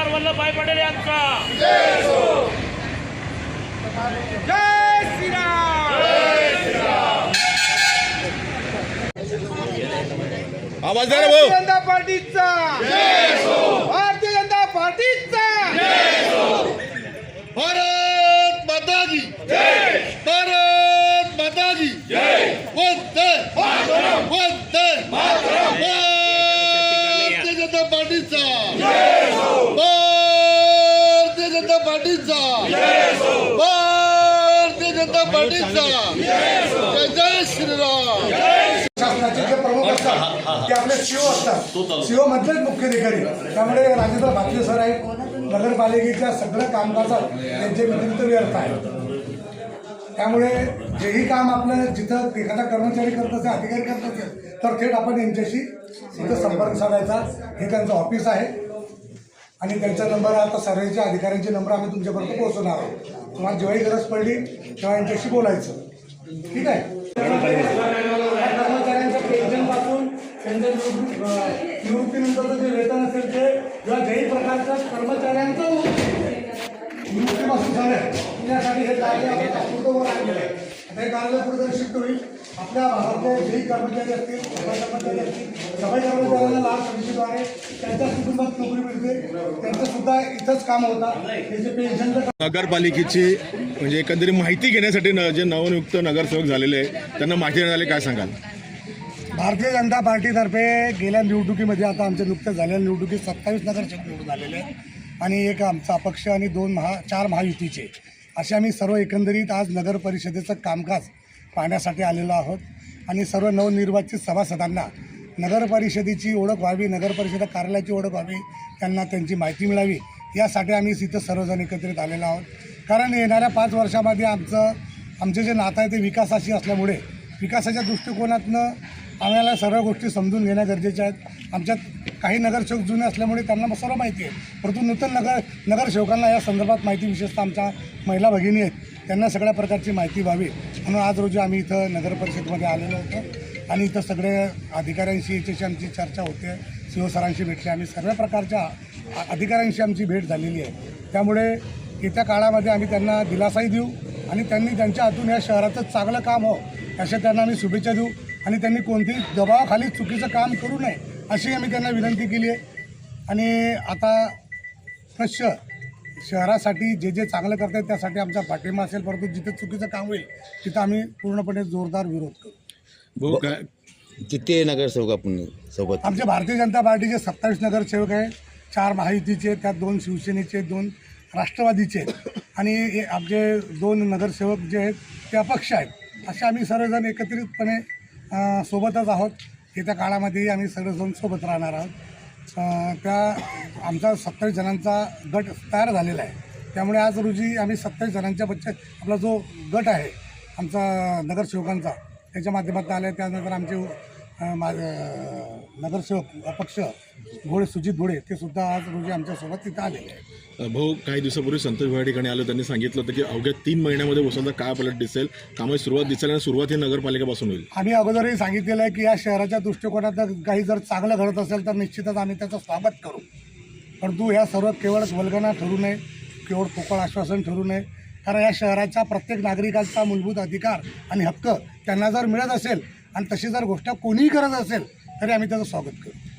सरदार वल्लभभाई पटेल यांचा. जय श्रीराम. आवाज जनता पार्टीचा. जनता पार्टीचा. भारतीय जनता पार्टीचा. जय जय श्रीराम. शासनाचे जे प्रमुख असतात ते आपले सीओ असतात. सीओ मधलेच मुख्याधिकारी त्यामुळे राजेंद्र भातले सर आहेत नगरपालिकेच्या सगळं कामकाजात त्यांचे व्यतिरिक्त व्यर्थ आहे. त्यामुळे जेही काम आपलं जिथं एखादा कर्मचारी करत असेल अधिकारी करत असेल तर थेट आपण यांच्याशी संपर्क साधायचा. हे त्यांचं ऑफिस आहे. आणि त्यांचा नंबर आता सर्वेच्या अधिकाऱ्यांचे नंबर आम्ही तुमच्यापर्यंत पोहोचवणार आहोत. तुम्हाला जेव्हाही गरज पडली तेव्हा यांच्याशी बोलायचं. ठीक आहे? कर्मचाऱ्यांचं पेन्शनपासून त्यांच्या निवृत्तीनंतरचं जे वेतन असेल ते किंवा ज्याही प्रकारचं कर्मचाऱ्यांचं निवृत्तीपासून झालं त्यासाठी हे कार्य आपण तात्पुरतं आणलेलं आहे. आता हे कार्य पुढे शिफ्ट होईल आपल्या भागातले कर्मचारी असतील सफाई कर्मचारी असतील सफाई कर्मचाऱ्यांना लाभ समितीद्वारे त्यांच्या कुटुंबात नोकरी मिळते. त्यांचं सुद्धा इथंच काम होतं. त्याचे पेन्शनचं नगरपालिकेची म्हणजे एकंदरीत माहिती घेण्यासाठी न- जे नवनियुक्त नगरसेवक झालेले आहे त्यांना माहिती देण्यात आली काय सांगाल? भारतीय जनता पार्टीतर्फे गेल्या निवडणुकीमध्ये आता आमच्या नुकत्याच झालेल्या निवडणुकीत सत्तावीस नगरसेवक निवडून आलेले आहेत. आणि एक आमचा अपक्ष आणि दोन महा चार महायुतीचे. असे आम्ही सर्व एकंदरीत आज नगर परिषदेचं कामकाज पाहण्यासाठी आलेलो आहोत. आणि सर्व नवनिर्वाचित सभासदांना नगर परिषदेची ओळख व्हावी नगर परिषद कार्यालयाची ओळख व्हावी त्यांना त्यांची माहिती मिळावी यासाठी आम्ही इथं सर्वजण एकत्रित आलेलो आहोत. कारण येणाऱ्या पाच वर्षामध्ये आमचं आमचे जे नातं आहे ते विकासाशी असल्यामुळे विकासाच्या दृष्टिकोनातनं आम्हाला सर्व गोष्टी समजून घेणं गरजेच्या आहेत आमच्यात काही नगरसेवक जुने असल्यामुळे त्यांना सर्व माहिती आहे. परंतु नूतन नगर नगरसेवकांना या संदर्भात माहिती विशेषतः आमच्या महिला भगिनी आहेत. त्यांना सगळ्या प्रकारची माहिती व्हावी. म्हणून आज रोजी आम्ही इथं नगर परिषदमध्ये आलेलो होतो. आणि इथं सगळे अधिकाऱ्यांशी याच्याशी आमची चर्चा होते. सी सरांशी भेटले. आम्ही सर्व प्रकारच्या अधिकाऱ्यांशी आमची भेट झालेली आहे. त्यामुळे येत्या काळामध्ये आम्ही त्यांना दिलासाही देऊ आणि त्यांनी त्यांच्या हातून या शहराचं चांगलं काम हो अशा त्यांना आम्ही शुभेच्छा देऊ. आणि त्यांनी कोणतेही दबावाखाली चुकीचं काम करू नये अशी आम्ही त्यांना विनंती केली आहे. आणि आता प्रश्न शहरासाठी जे जे चांगलं करतात त्यासाठी आमचा पाठिंबा असेल परंतु जिथे चुकीचं काम होईल तिथं आम्ही पूर्णपणे जोरदार विरोध करू. किती नगरसेवक आपण सोबत? आमचे भारतीय जनता पार्टीचे सत्तावीस नगरसेवक आहे चार महायुतीचे त्यात दोन शिवसेनेचे दोन राष्ट्रवादीचे. आहेत आणि हे आमचे दोन नगरसेवक जे आहेत ते अपक्ष आहेत. असे आम्ही सर्वजण एकत्रितपणे सोबतच आहोत. येत्या काळामध्येही आम्ही सगळेजण सोबत राहणार आहोत. त्या आमचा सत्तावीस जणांचा गट तयार झालेला आहे. त्यामुळे आज रोजी आम्ही सत्तावीस जणांच्या बच्चे आपला जो गट आहे आमचा नगरसेवकांचा त्याच्या माध्यमातून आले. त्यानंतर आमचे अ, मा अ, नगरसेवक अपक्ष घोडे सुजित घोडे ते सुद्धा आज रोजी आमच्यासोबत तिथं आलेले आहेत भाऊ काही दिवसापूर्वी संतोष भाई ठिकाणी आलो त्यांनी सांगितलं होतं की अवघ्या तीन महिन्यामध्ये वसंत काय पलट दिसेल. कामाची सुरुवात दिसेल आणि सुरुवात ही नगरपालिकेपासून होईल. आम्ही अगोदरही सांगितलेलं आहे की या शहराच्या दृष्टिकोनात काही जर चांगलं घडत असेल तर निश्चितच आम्ही त्याचं स्वागत करू. परंतु ह्या सर्व केवळ वल्गना ठरू नये केवळ पोकळ आश्वासन ठरू नये. कारण या शहराच्या प्रत्येक नागरिकांचा मूलभूत अधिकार आणि हक्क त्यांना जर मिळत असेल आणि तशी जर गोष्ट कोणीही करत असेल तरी आम्ही त्याचं स्वागत करू